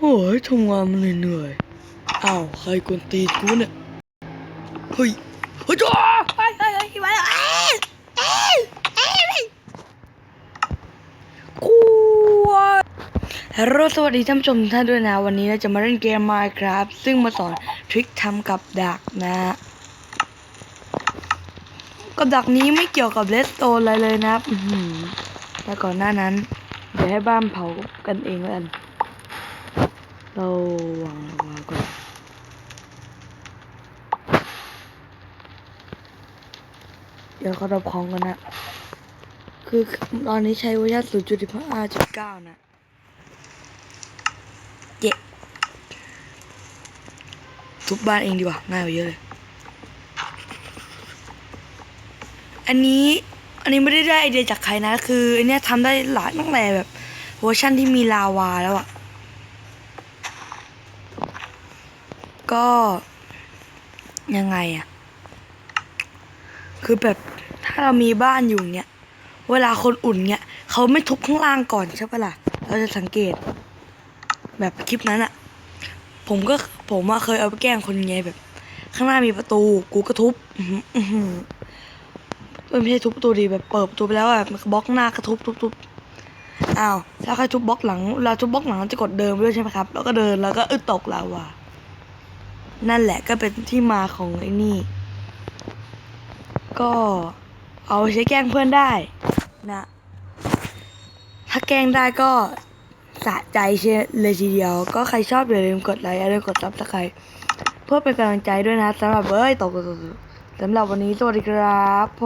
โอ้ยทำงานมันเหนื่อยอ้าวใครกวนตีกูเนี่ย เฮ้ย เฮ้ยจ้าเฮ้ยเฮ้ยเฮ้ยมาแล้วเอ้ยเอ้ยเอ้ยกูฮัลโหลสวัสดีท่านผู้ชมท่านด้วยนะ วันนี้เราจะมาเล่นเกม Minecraft ซึ่งมาสอนทริคทำกับดักนะ กับดักนี้ไม่เกี่ยวกับเลสโตนอะไรเลยนะแต่ก่อนหน้านั้น เดี๋ยวให้บ้านเผากันเองแล้วกัน เราวางวาก่อนเดี๋ยวเขาดับของกันนะ คือตอนนี้ใช้เวอร์ชัน0.15.9 นะ เจ๊ทุบบ้านเองดีกว่า ง่ายกว่าเยอะเลย อันนี้ อันนี้ไม่ได้ได้ไอเดียจากใครนะ คืออันเนี้ยทำได้หลายตั้งแต่แบบเวอร์ชันที่มีลาวาแล้วอะ ก็ยังไงอะคือแบบถ้าเรามีบ้านอยู่เนี้ยเวลาคนอุ่นเนี้ยเขาไม่ทุบข้างล่างก่อนใช่ปะล่ะ เราจะสังเกต แบบคลิปนั้นอะผมก็ผมเคยเอาไปแกล้งคนไงแบบ ข้างหน้ามีประตู กูก็ทุบไม่ใช่ทุบประตูดีแบบเปิดประตูไปแล้วอะบบล็อกหน้าก็ทุบทุบทุบอ้าวแล้วใครทุบบล็อกหลังเวลาทุบบล็อกหลังเราจะกดเดินไปด้วยใช่ไหมครับ แล้วก็เดินแล้วก็อึดตกลาวา นั่นแหละก็เป็นที่มาของไอ้นี่ ก็เอาใช้แกล้งเพื่อนได้นะ ถ้าแกล้งได้ก็สะใจเชียเลยทีเดียว ก็ใครชอบอย่าลืมกดไลค์อย่าลืมกดซับสไครต์เพื่อเป็นกำลังใจด้วยนะสำหรับเอ้ยตกตกตกตกสำหรับวันนี้สวัสดีครับผม